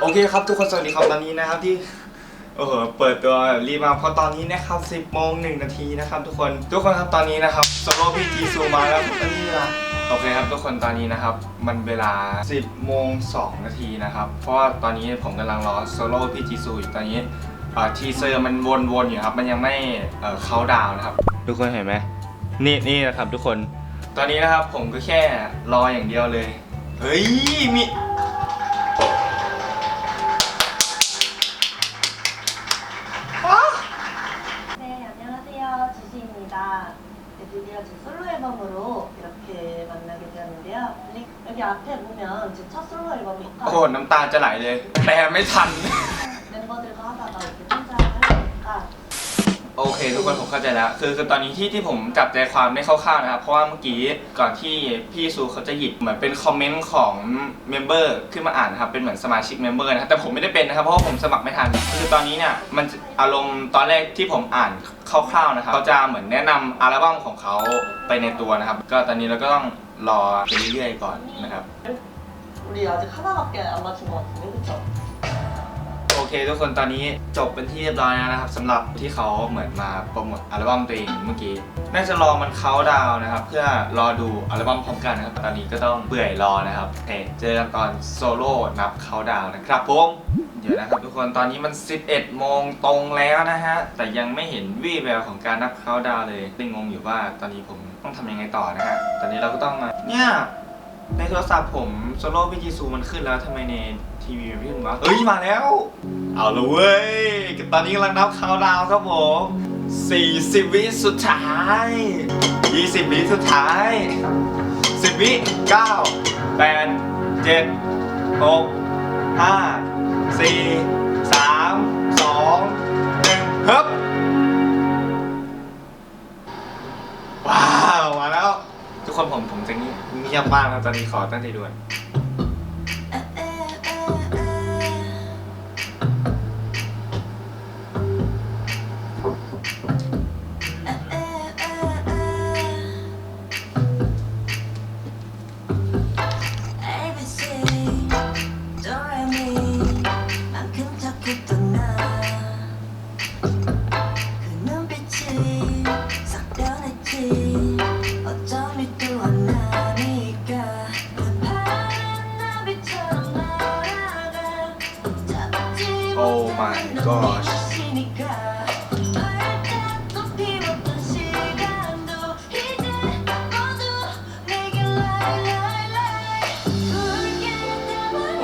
โอเคครับทุกคนสวัสดีครับตอนนี้นะครับที่โอ้โหเปิดตัวรีบมาเพราะตอนนี้นะครับ 10โมง1นาทีนะครับทุกคนทุกคนครับตอนนี้นะครับโซโล่พีจีซูมาแล้วตอนนี้เวลาโอเคครับทุกคนตอนนี้นะครับ มันเวลา 10โมง2นาทีนะครับ เพราะว่าตอนนี้ผมกำลังรอโซโล่พีจีซูอยู่ตอนนี้ทีเซอร์มันวนๆอยู่ครับ มันยังไม่เอ่อเข้าดาวน์นะครับ ทุกคนเห็นไหมนี่นี่นะครับทุกคนตอนนี้นะครับผมก็แค่รออย่างเดียวเลย เฮ้ยมี ตาจะไหลเลย แต่ไม่ทัน โอเค ทุกคนผมเข้าใจแล้ว คือคือตอนนี้ที่ที่ผมจับใจความได้คร่าวๆนะครับ เพราะว่าเมื่อกี้ก่อนที่พี่ซูเขาจะหยิบเหมือนเป็นคอมเมนต์ของเมมเบอร์ขึ้นมาอ่านนะครับ เป็นเหมือนสมาชิกเมมเบอร์นะครับ แต่ผมไม่ได้เป็นนะครับ เพราะว่าผมสมัครไม่ทัน คือตอนนี้เนี่ยมันอารมณ์ตอนแรกที่ผมอ่านคร่าวๆนะครับเขาจะเหมือนแนะนำอัลบั้มของเขาไปในตัวนะครับ ก็ตอนนี้เราก็ต้องรอไปเรื่อยๆก่อนนะครับ 우리 아직 하나밖에 안 맞춘 것 같은데, 그쵸? โอเคทุกคนตอนนี้จบเป็นที่เรียบร้อยแล้วนะครับสำหรับที่เขาเหมือนมาโปรโมทอัลบั้มตัวเองเมื่อกี้น่าจะรอมันเขาน์ดาวน์นะครับ เพื่อรอดูอัลบั้มพร้อมกันนะครับ ตอนนี้ก็ต้องเบื่อยรอนะครับโอเคเจอกันตอนโซโล่นับเขาน์ดาวน์นะครับผมเดี๋ยวนะครับทุกคนตอนนี้มัน 11 โมงตรงแล้วนะฮะแต่ยังไม่เห็นวี่แววของการนับเขาน์ดาวน์เลยยังงงอยู่ว่าตอนนี้ผมต้องทำยังไงต่อนะฮะตอนนี้เราก็ต้องมาเนี่ย ในโทรศัพท์ผมโซโล่พีจีซูมันขึ้นแล้วทำไมในทีวีมันไม่ขึ้นวะเฮ้ยมาแล้ว เอาละเว้ย ตอนนี้กำลังนับคาวดาวครับผม 40 วิสุดท้าย 20 วิสุดท้าย 10 วิ 9 8 7 6 5 4 3 2 1ฮึบว้าว มาแล้ว ทุกคนผมผมจะเงียบ เงียบมากครับตอนนี้ขอตั้งใจด่วน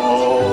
어...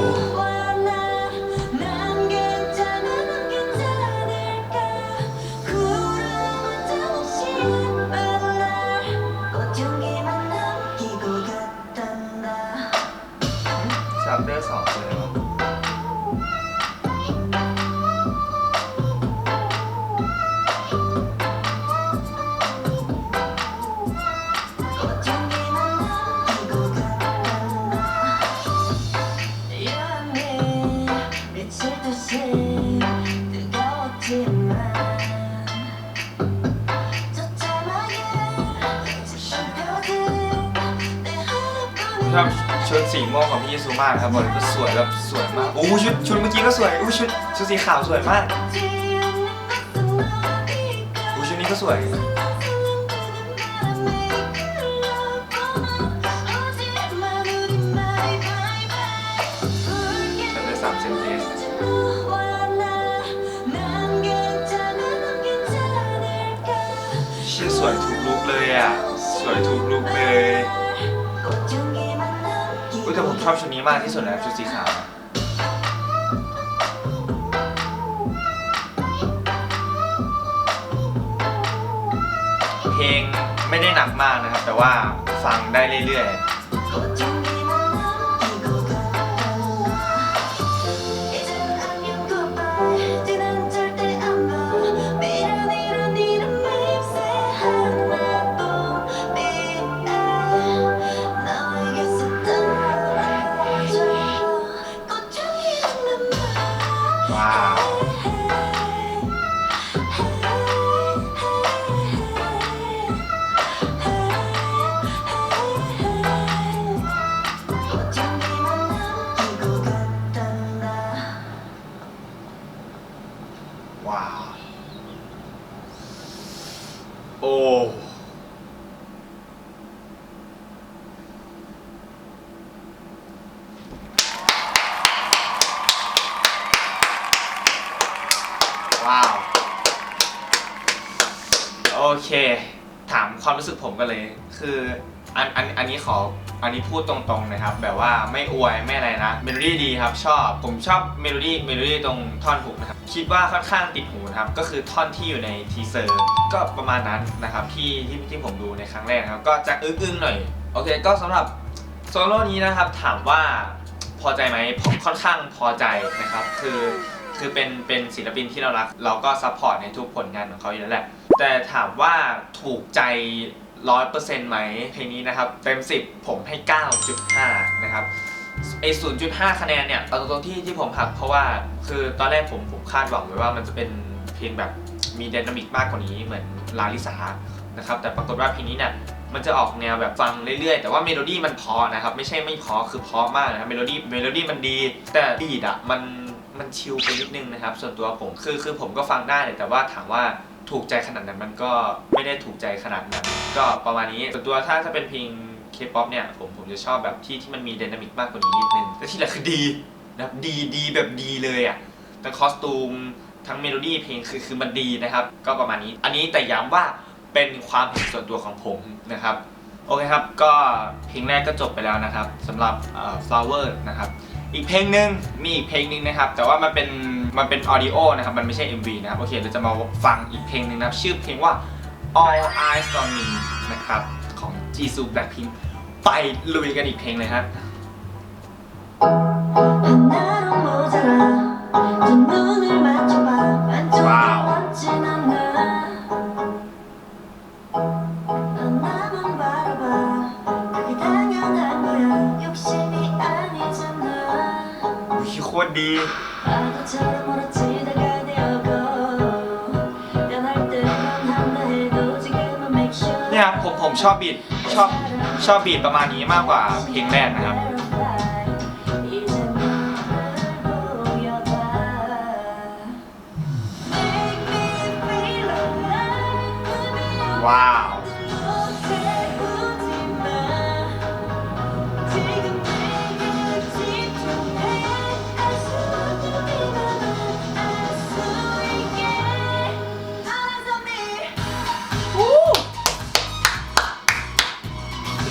ม่งของพี่ยิซูมากครับบอลยว่สวยแบบสวยมากอู้ชุดชุดเมื่อกี้ก็สวยอู้ชุดชุดสีขาวสวยมากอู้ชุดนี้ก็สวย ฉันได้สามสิบเอชื่อสวยทุกลุกเลยอะ สวยทุกลุกเลย แต่ผมชอบชุดนี้มากที่สุดแล้วชุดสีขาวเพลงไม่ได้หนักมากนะครับ แต่ว่าฟังได้เรื่อยๆ เค ถามความรู้สึกผมกันเลย คืออันอันอันนี้ขออันนี้พูดตรงๆนะครับ แบบว่าไม่อวยไม่อะไรนะเมโลดี้ดีครับชอบผมชอบเมโลดี้เมโลดี้ตรงท่อนฮุกนะครับคิดว่าค่อนข้างติดหูนะครับ ก็คือท่อนที่อยู่ในทีเซอร์ก็ประมาณนั้นนะครับที่ที่ที่ผมดูในครั้งแรกนะครับ ก็จะอึ้งๆหน่อยโอเค ก็สำหรับโซโล่นี้นะครับถามว่าพอใจไหมผมค่อนข้างพอใจนะครับ คือคือเป็นเป็นศิลปินที่เรารัก เราก็ซัพพอร์ตในทุกผลงานของเขาอยู่แล้วแหละ แต่ถามว่าถูกใจร้อยเปอร์เซ็นต์ไหมเพลงนี้นะครับ เต็ม 10 ผมให้ 9.5 นะครับไอ้0.5คะแนนเนี่ยเอาตรงๆที่ที่ผมหักเพราะว่าคือตอนแรกผมผมคาดหวังไว้ว่ามันจะเป็นเพลงแบบมีไดนามิกมากกว่านี้เหมือนลาลิสานะครับแต่ปรากฏว่าเพลงนี้เนี่ยมันจะออกแนวแบบฟังเรื่อยๆ แต่ว่าเมโลดี้มันพอนะครับไม่ใช่ไม่พอคือพอมากนะครับเมโลดี้เมโลดี้มันดี แต่บีดอะมันมันชิลไปนิดนึงนะครับ ส่วนตัวผมคือคือผมก็ฟังได้แต่ว่าถามว่า ถูกใจขนาดนั้นมันก็ไม่ได้ถูกใจขนาดนั้น ก็ประมาณนี้ส่วนตัวถ้าถ้าเป็นเพลงเคป๊อปเนี่ยผมผมจะชอบแบบที่ที่มันมีไดนามิกมากกว่านี้นิดนึงและที่หลือคือดีนะครับดีดีแบบดีเลยอะทั้งคอสตูมทั้งเมโลดี้เพลงคือคือมันดีนะครับ ก็ประมาณนี้ อันนี้แต่ย้ำว่าเป็นความเห็นส่วนตัวของผมนะครับโอเคครับ ก็เพลงแรกก็จบไปแล้วนะครับสำหรับ flower นะครับ อีกเพลงหนึ่งมีอีกเพลงหนึ่งนะครับ แต่ว่ามันเป็น มันเป็นออดิโอนะครับ มันไม่ใช่ MV นะครับ โอเค เราจะมาฟังอีกเพลงหนึ่งนะครับ ชื่อเพลงว่า All Eyes on Me นะครับ ของ Jisoo Blackpink ไปลุยกันอีกเพลงเลยครับ 하나로 모자라 두 눈을 ชอบบีดชอบชอบบีดประมาณนี้มากกว่าเพลงแรกนะครับ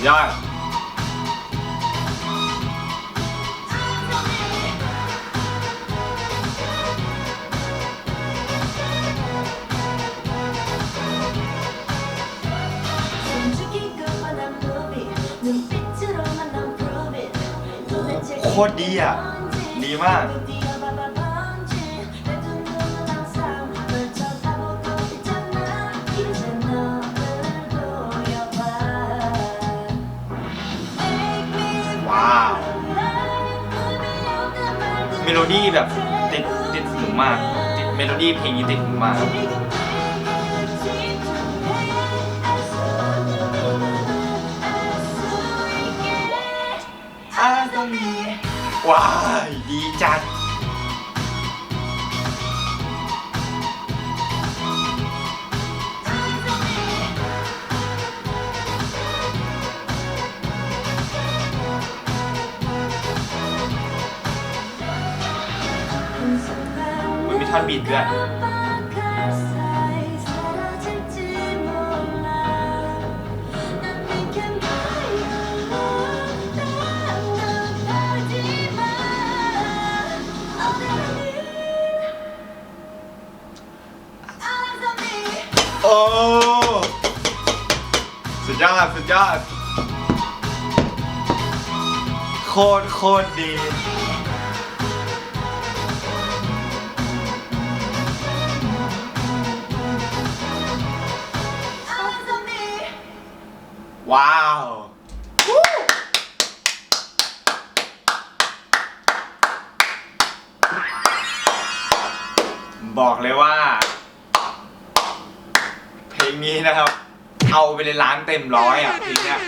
ย่าโคตรดีอะ ดีมาก เมโลดี้แบบติดติดหูมากติดเมโลดี้เพลงนี้ติดหูมากอาต้ว้า ท่อนบีทด้วยโอ้สุดยอดสุดยอดโคตรโคตรดี ว้าว บอกเลยว่า เพลงนี้นะครับ เอาไปเลยล้านเต็มร้อยอะเพลงเนี้ย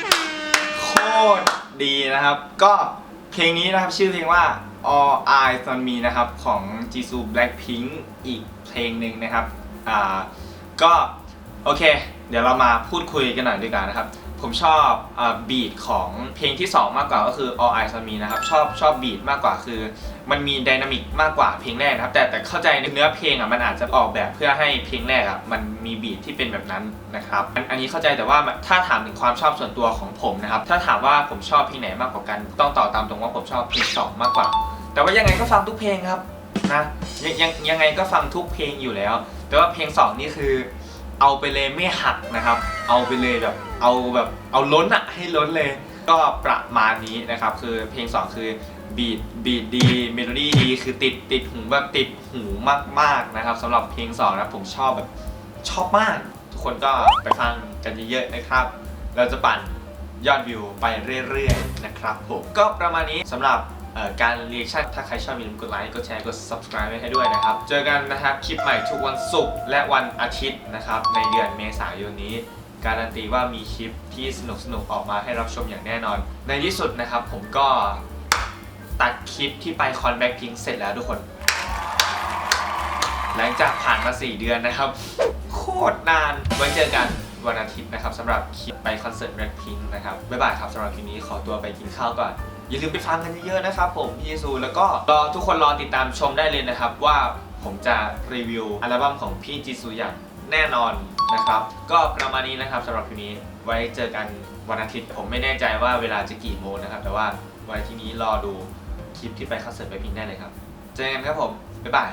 โคตรดีนะครับ ก็เพลงนี้นะครับชื่อเพลงว่า All Eyes on Me นะครับ ของ Jisoo Blackpink อีกเพลงหนึ่งนะครับ อ่า ก็ โอเค เดี๋ยวเรามาพูดคุยกันหน่อยดีกว่านะครับ ผมชอบบีทของเพลงที่ 2 มากกว่าก็คือ All Eyes on Me นะครับ ชอบชอบบีทมากกว่าคือ มันมีไดนามิกมากกว่าเพลงแรกนะครับ แต่แต่เข้าใจในเนื้อเพลงอะมันอาจจะออกแบบเพื่อให้เพลงแรกอะมันมีบีทที่เป็นแบบนั้นนะครับอันอันนี้เข้าใจแต่ว่าถ้าถามถึงความชอบส่วนตัวของผมนะครับ ถ้าถามว่าผมชอบเพลงไหนมากกว่ากัน ต้องตอบตามตรงว่าผมชอบเพลงสองมากกว่า แต่ว่ายังไงก็ฟังทุกเพลงครับนะยังยังยังไงก็ฟังทุกเพลงอยู่แล้ว แต่ว่าเพลงสองนี่คือ เอาไปเลยไม่หักนะครับ เอาไปเลยแบบเอาแบบเอาล้นอะให้ล้นเลย ก็ประมาณนี้นะครับ คือเพลง 2 คือบีทบีทดีเมโลดี้ดีคือติดติดหูแบบติดหูมากๆนะครับสำหรับเพลง2นะผมชอบแบบชอบมาก ทุกคนก็ไปฟังกันเยอะๆนะครับ เราจะปั่นยอดวิวไปเรื่อยๆนะครับผมก็ประมาณนี้สำหรับ การเรียกชั่นถ้าใครชอบอย่าลืมกดไลค์กดแชร์กด subscribe ไว้ให้ด้วยนะครับ เจอกันนะครับคลิปใหม่ทุกวันศุกร์และวันอาทิตย์นะครับในเดือนเมษายนนี้ การันตีว่ามีคลิปที่สนุกๆออกมาให้รับชมอย่างแน่นอน ในที่สุดนะครับผมก็ตัดคลิปที่ไปคอนแบ็กพิงเสร็จแล้วทุกคน หลังจากผ่านมา 4 เดือนนะครับ โคตรนานไว้เจอกันวันอาทิตย์นะครับสำหรับคลิปไปคอนเสิร์ตแบล็คพิงนะครับ บ๊ายบายครับสำหรับคลิปนี้ขอตัวไปกินข้าวก่อน อย่าลืมไปฟังกันเยอะๆนะครับผมพี่ซูแล้วก็รอทุกคนรอติดตามชมได้เลยนะครับ ว่าผมจะรีวิวอัลบั้มของพี่จีซูอย่างแน่นอนนะครับ ก็ประมาณนี้นะครับสำหรับคลิปนี้ไว้เจอกันวันอาทิตย์ผมไม่แน่ใจว่าเวลาจะกี่โมงนะครับ แต่ว่าวันที่นี้รอดูคลิปที่ไปคอนเสิร์ตไปพิงได้เลยครับ เจอกันครับผม บ๊ายบาย